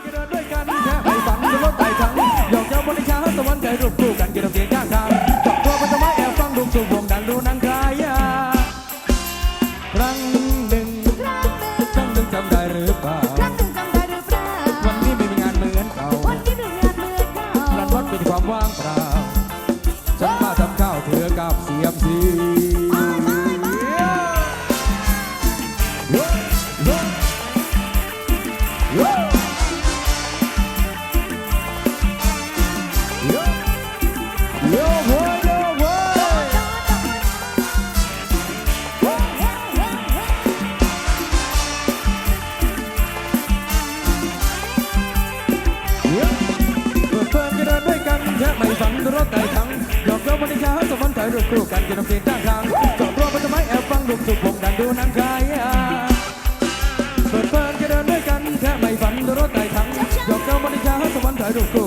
เพลินกันเดินด้วยกันแค่ไม่ฝันบนรถไต่ถังยอกเย้าบนในช้างสวรรค์ใจรูป เปิดเฟิร์นกันเดินด้วยกันแค่ไม่ฝันรถไต่ถังดอกเย้าบนในช้างสวรรค์ถ่ายรูปคู่กันกินน้ำเสียงข้างทางจอดรถเป็นต้นไม้แอบฟังลูกสุกวงดันดูนังคลายาเปิดเฟิร์นกันเดินด้วยกันแค่ไม่ฝันดูรถไต่ถังดอกเจ้าบริการสวรรค์ถ่ายรูปคู่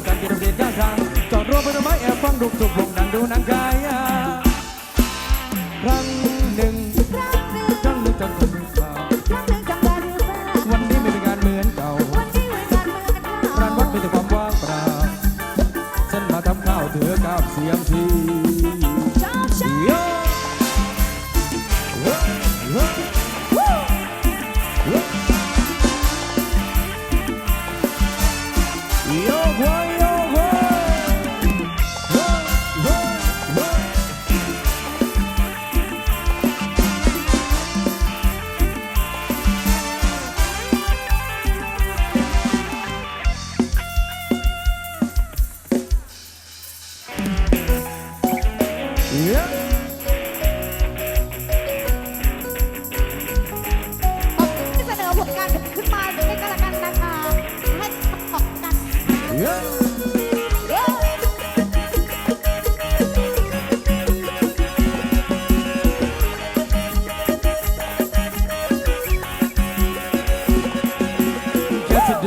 ดิ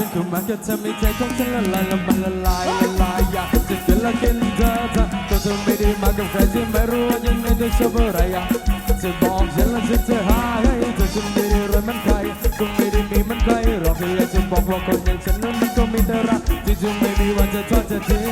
นเข้ามาก็ทำให้ใจของฉันละลายละมันละลายละลายอยากจะกินละกินเธอเธอก็เธอไม่ได้มากับใครที่ไม่รู้ว่ายังไงเธอชอบอะไรอะจะบอกฉันละฉันจะหาให้เธอฉันไม่ได้รวยมันใครก็ไม่ได้มีมันใครหรอกแค่อยากจะบอกว่าคนอย่างฉันนั้นมันก็มีแต่รักที่จะ มีวันจะทอดจะทิ้ง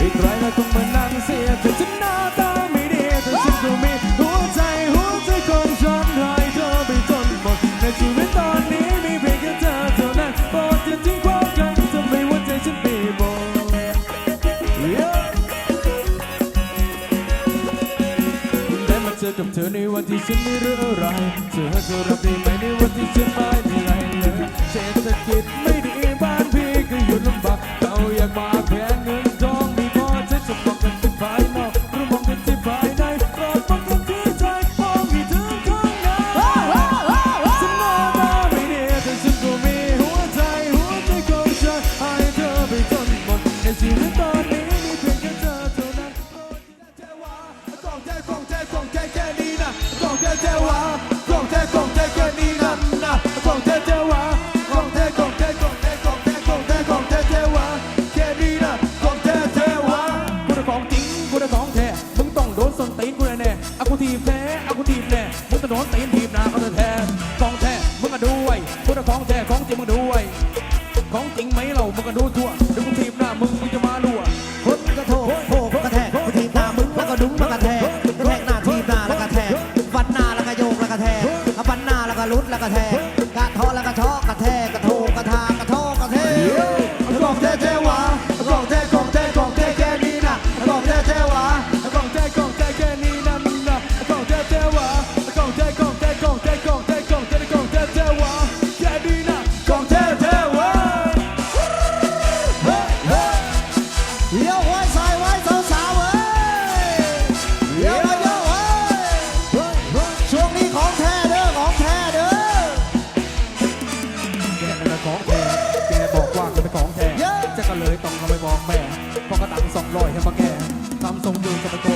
อีกใครละคงมานั่งเสียแต่ฉันหน้าตาไม่ดีแต่ฉันก็มีหัวใจหัวใจของฉันให้เธอไปจนหมดในชีวิตตอนนี้มีเพียงแค่เธอเท่านั้นโปรดอย่าทิ้งความกันทำให้หัวใจฉันปีบน Yeah ได้มาเจอกับเธอในวันที่ฉันไม่รู้อะไรเธอจะรับได้ไหมในวันที่ฉันไม่มีอะไรเลยเศรษฐกิจ ก็ดูทั่วเดี๋ยวกูทีมหน้ามึงมึงจะมาลัวคนกระโถกโผกกระแทกทีมหน้ามึงแล้วก็ดุ้งแล้วก็แทกกระแทกหน้าทีมหน้าแล้วก็แทกฟันหน้าแล้วก็โยกแล้วก็แทกฟันหน้าแล้วก็ลุดแล้วก็แทกกระท้อแล้วก็ชอกกระแทกกระโถ เลี้ยวไว้ใส่ไว้สาวๆเว้ยเลี้ยวมาเยอะเว้ยเฮ้ยเฮ้ยช่วงนี้ของแท้เด้อของแท้เด้อแกนั่นนะของแท้แกบอกว่าแกเป็นของแท้จะก็เลยต้องเอาไปบอกแม่พอกระตังสองร้อยให้มาแกทำทรงยืนจะไปโกรธแกแก